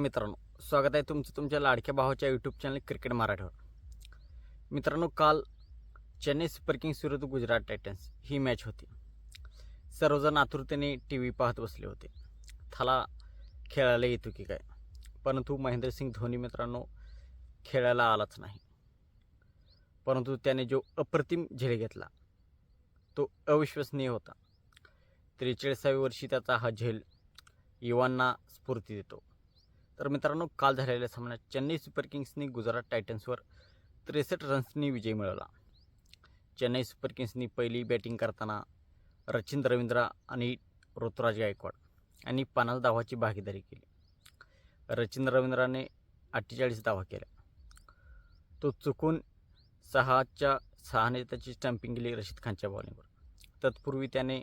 मित्रांनो स्वागत आहे तुमचं तुमच्या लाडक्या भावाच्या यूट्यूब चॅनल क्रिकेट मराठीवर मित्रांनो काल चेन्नई सुपर किंग्स विरुद्ध गुजरात टायटन्स ही मॅच होती. सर्वजण आतुरतेने टी व्ही पाहत बसले होते. थाला खेळायला येतो की काय? परंतु महेंद्रसिंग धोनी मित्रांनो खेळायला आलाच नाही. परंतु त्याने जो अप्रतिम झेल घेतला तो अविश्वसनीय होता. त्रेचाळीसाव्या वर्षी त्याचा हा झेल युवांना स्फूर्ती देतो. तर मित्रांनो काल झालेल्या सामन्यात चेन्नई सुपर किंग्सनी गुजरात टायटन्सवर त्रेसष्ट रन्सनी विजय मिळवला. चेन्नई सुपर किंग्सनी पहिली बॅटिंग करताना रचिन रवींद्र आणि ऋतुराज गायकवाड यांनी पन्नास धावाची भागीदारी केली. रचिन रवींद्राने अठ्ठेचाळीस धावा केल्या. तो चुकून सहाच्या सहाने त्याची स्टम्पिंग केली रशीद खानच्या बॉलिंगवर तत्पूर्वी त्याने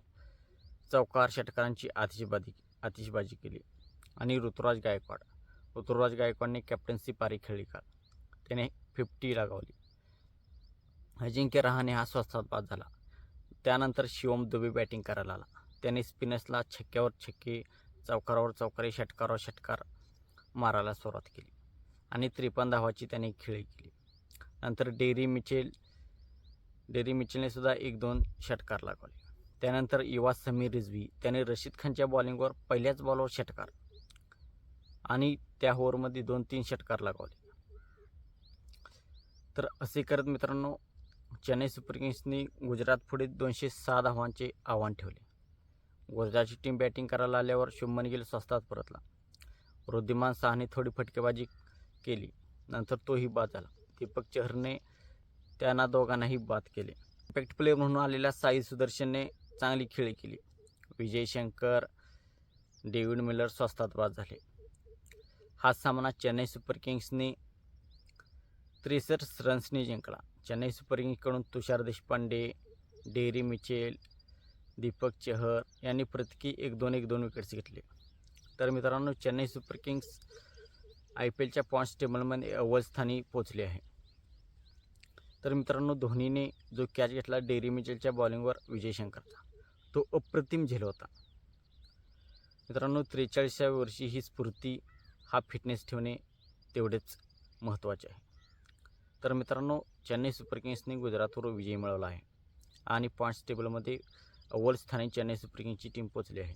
चौकार षटकारांची आतिषबाजी आतिषबाजी केली आणि ऋतुराज गायकवाड ऋतुराज गायकवाडने कॅप्टन्सी पारी खेळली का त्याने फिफ्टी लगावली अजिंक्य रहाणे हा स्वस्तात बाद झाला. त्यानंतर शिवम दुबे बॅटिंग करायला आला. त्याने स्पिनर्सला छक्क्यावर छक्के चौकारावर चौकारी षटकारावर षटकार मारायला सुरुवात केली. आणि त्रेपन्न धावाची त्याने खेळी केली. नंतर डेरी मिचेल डेरी मिचेलने सुद्धा एक दोन षटकार लागवले. त्यानंतर युवा समीर रिझवी त्याने रशीद खानच्या बॉलिंगवर पहिल्याच बॉलवर षटकार आणि त्या ओव्हरमध्ये दोन तीन षटकार लगावले. तर असे करत मित्रांनो चेन्नई सुपर किंग्सनी गुजरात पुढे दोनशे सहा धावांचे आव्हान ठेवले. गुजरातची टीम बॅटिंग करायला आल्यावर शुभमन गिल स्वस्तात परतला. वृद्धिमान सहाने थोडी फटकेबाजी केली. नंतर तोही बाद झाला. दीपक चहरने त्यांना दोघांनाही बाद केले. इम्पॅक्ट प्लेअर म्हणून आलेल्या साई सुदर्शनने चांगली खेळी केली. विजय शंकर डेव्हिड मिलर स्वस्तात बाद झाले. हा सामना चेन्नई सुपर किंग्सने त्रेसष्ट रन्सने जिंकला. चेन्नई सुपर किंग्सकडून तुषार देशपांडे डेरी मिचेल दीपक चहर यांनी प्रत्येकी एक दोन एक दोन विकेट्स घेतले. तर मित्रांनो Chennai super kings I P एलच्या पॉईंट्स टेबलमध्ये अव्वल स्थानी पोचले आहे. तर मित्रांनो धोनीने जो कॅच घेतला डेरी मिचेलच्या बॉलिंगवर विजय शंकरचा. तो अप्रतिम झेल होता. मित्रांनो त्रेचाळीसाव्या वर्षी ही स्फूर्ती हा फिटनेस ठेवणे तेवढेच महत्त्वाचे आहे. तर मित्रांनो चेन्नई सुपर किंग्सने गुजरातवर विजय मिळवला आहे. आणि पॉईंट्स टेबलमध्ये अव्वल स्थानी चेन्नई सुपर किंग्सची टीम पोचली आहे.